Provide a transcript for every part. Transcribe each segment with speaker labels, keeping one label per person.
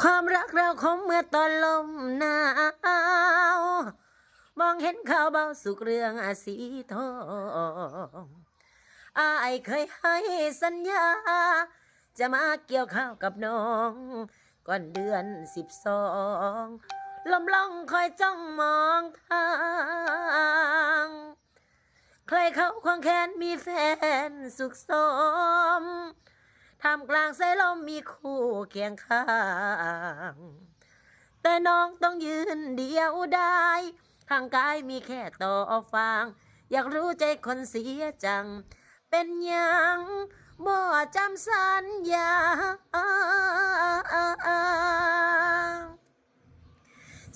Speaker 1: ความรักเราคงเมื่อตอนลมหนาวมองเห็นข่าวเบาสุกเรื่องอาสีทองอายเคยให้สัญญา จะมาเกี่ยวข้าวกับน้อง ก่อนเดือนสิบสองลมล่องคอยจ้องมองทาง ใครเขาควงแขนมีแฟนสุขสม มมีคู่เคียงข้าง แต่น้องต้องยืนเดียวได้ทางกายมีแค่ต่อฟาง อยากรู้ใจคนเสียจัง เป็นยังบ่จำสัญญา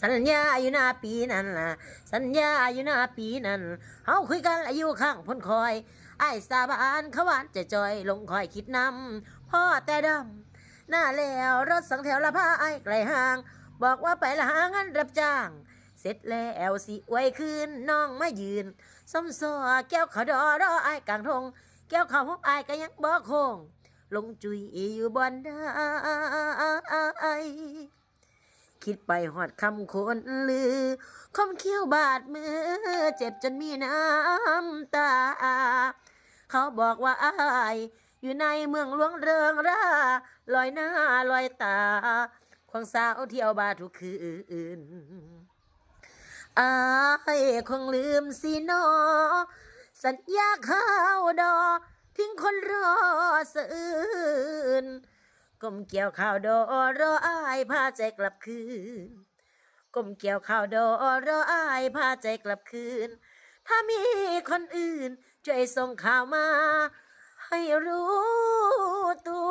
Speaker 1: สัญญาอายู่หน้าปีนั้นล่ะ สัญญาอายู่หน้าปีนั้นเฮาคุยกันอายุข้างพ้นคอยไอ้สาบานขวานจะจอยลงคอยคิดนำพ่อแต่ดำหน้าแล้วรถสองแถวละพาไอ้ไกลห่าง บอกว่าไปละหางานรับจ้าง เสร็จแล้วสิไว้คืนน้องมายืนส้มซอแก้วขาวดอรอไอ้กลางทง แก้วขาวหกไอ้ก็ยังบ่คงลงจุยอยู่บอนได้ คิดไปหอดคำคนลือคมเขี้ยวบาดมือ เจ็บจนมีน้ำตา เขาบอกว่าอายอยู่ในเมืองหลวงเริงร่าลอยหน้าลอยตาควงสาวเที่ยวบาทุกคืนอายคงลืมสินอ สัญญาข้าวดอทิ้งคนรอเสะอื่ ก้มเกี่ยวข้าวดอรออายพาใจกลับคืนก้มเกี่ยวข้าวดอรออายพาใจกลับคืน ถ้ามีคนอื่นช่วยส่งข่าวมา ให้รู้ตัว